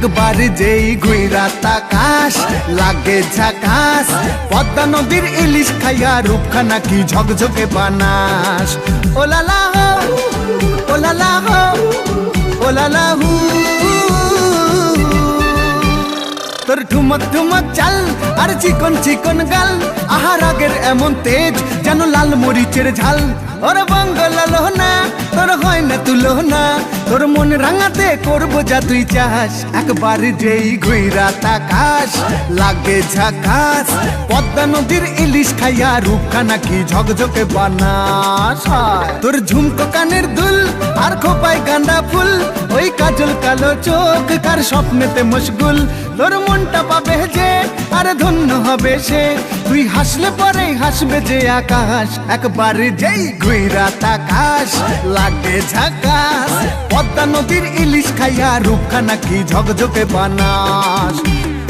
একবার যেই ঘুইরা তাকাশ লাগে ঝাকাশ পদ্মা নদীর ইলিশ খাইয়া রূপখানা কি ঝকঝকে বানাস? ওলালা হো ওলালা হো ওলালা হু তোর ঠুমক ঠুমক চাল আর চিকন চিকন গাল আহার আগের এমন তেজ যেন লাল মরিচের ঝাল ওর বঙ্গলাল না তোর হয় না তুলো না তোর মন রাঙাতে করব যা তুই চাস একবার যেই ঘুইরা তাকাস লাগে ঝাকাস পদ্মা নদীর ইলিশ খাইয়া রূপখানা কি ঝকঝকে বানাস তোর ঝুমকো কানের দুল আর খোপায় গাঁদা ফুল ওই কাজল কালো চোখ, কার স্বপ্নেতে মশগুল? তোর মনটা পাবে যে, আর ধন্য হবে সে। তুই হাসলে পরে হাসবে যে আকাশ, একবার যেই ঘুইরা তাকাস লাগে ঝাকাস পদ্মা নদীর ইলিশ খাইয়া রূপখানা কি ঝকঝকে বানাস?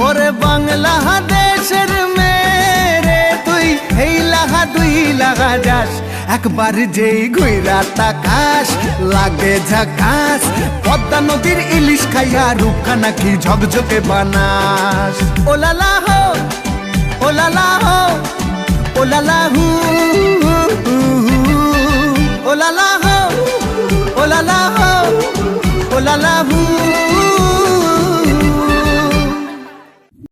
ওরে বাংলা দেশের মেরে তুই এই লাহা দুই লাগা যাস। একবার যেই ঘুইরা তাকাস, লাগে ঝাকাস, পদ্মা নদীর ইলিশ খাইয়া রূপখানা নাকি ঝকঝকে বানাস। ওলালা হো ওলালা হো ওলালা হু ওলালা হো ওলালা হো ওলালা হু।